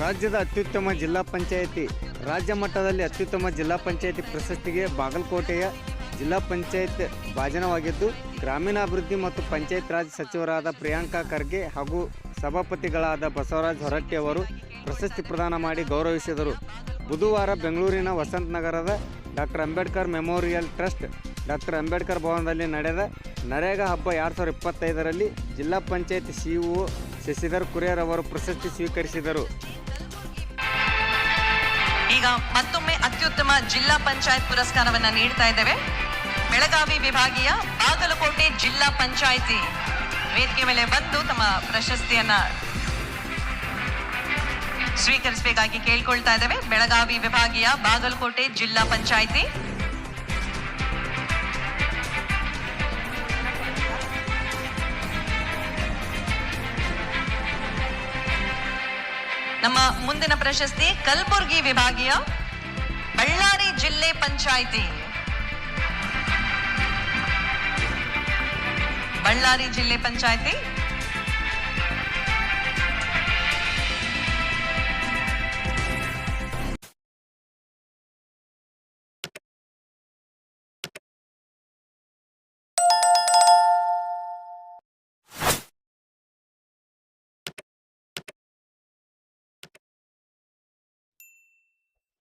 ರಾಜ್ಯದ ಅತ್ಯುತ್ತಮ ಜಿಲ್ಲಾ ಪಂಚಾಯಿತಿ, ರಾಜ್ಯ ಮಟ್ಟದಲ್ಲಿ ಅತ್ಯುತ್ತಮ ಜಿಲ್ಲಾ ಪಂಚಾಯಿತಿ ಪ್ರಶಸ್ತಿಗೆ ಬಾಗಲಕೋಟೆಯ ಜಿಲ್ಲಾ ಪಂಚಾಯತ್ ಭಾಜನವಾಗಿದ್ದು, ಗ್ರಾಮೀಣಾಭಿವೃದ್ಧಿ ಮತ್ತು ಪಂಚಾಯತ್ ರಾಜ್ ಸಚಿವರಾದ ಪ್ರಿಯಾಂಕಾ ಖರ್ಗೆ ಹಾಗೂ ಸಭಾಪತಿಗಳಾದ ಬಸವರಾಜ್ ಹೊರಟ್ಟಿ ಅವರು ಪ್ರಶಸ್ತಿ ಪ್ರದಾನ ಮಾಡಿ ಗೌರವಿಸಿದರು. ಬುಧವಾರ ಬೆಂಗಳೂರಿನ ವಸಂತ ನಗರದ doctor Ambedkar memorial trust doctor Ambedkar ಭವನದಲ್ಲಿ ನಡೆದ ನರೇಗಾ ಹಬ್ಬ ಎರಡು ಸಾವಿರದ ಇಪ್ಪತ್ತೈದರಲ್ಲಿ ಜಿಲ್ಲಾ ಪಂಚಾಯತ್ ಸಿಇಒ ಶಶಿಧರ್ ಕುರಿಯರ್ ಅವರು ಪ್ರಶಸ್ತಿ ಸ್ವೀಕರಿಸಿದರು. ಈಗ ಮತ್ತೊಮ್ಮೆ ಅತ್ಯುತ್ತಮ ಜಿಲ್ಲಾ ಪಂಚಾಯತ್ ಪುರಸ್ಕಾರವನ್ನ ನೀಡ್ತಾ ಇದ್ದೇವೆ. ಬೆಳಗಾವಿ ವಿಭಾಗೀಯ ಬಾಗಲಕೋಟೆ ಜಿಲ್ಲಾ ಪಂಚಾಯಿತಿ ವೇದಿಕೆ ಮೇಲೆ ಬಂದು ತಮ್ಮ ಪ್ರಶಸ್ತಿಯನ್ನ ಸ್ವೀಕರಿಸಬೇಕಾಗಿ ಕೇಳ್ಕೊಳ್ತಾ ಇದ್ದೇವೆ. ಬೆಳಗಾವಿ ವಿಭಾಗೀಯ ಬಾಗಲಕೋಟೆ ಜಿಲ್ಲಾ ಪಂಚಾಯಿತಿ ನಮ್ಮ ಮುಂದಿನ ಪ್ರಶಸ್ತಿ ಕಲಬುರಗಿ ವಿಭಾಗೀಯ ಬಳ್ಳಾರಿ ಜಿಲ್ಲೆ ಪಂಚಾಯಿತಿ. ಬಳ್ಳಾರಿ ಜಿಲ್ಲೆ ಪಂಚಾಯಿತಿ.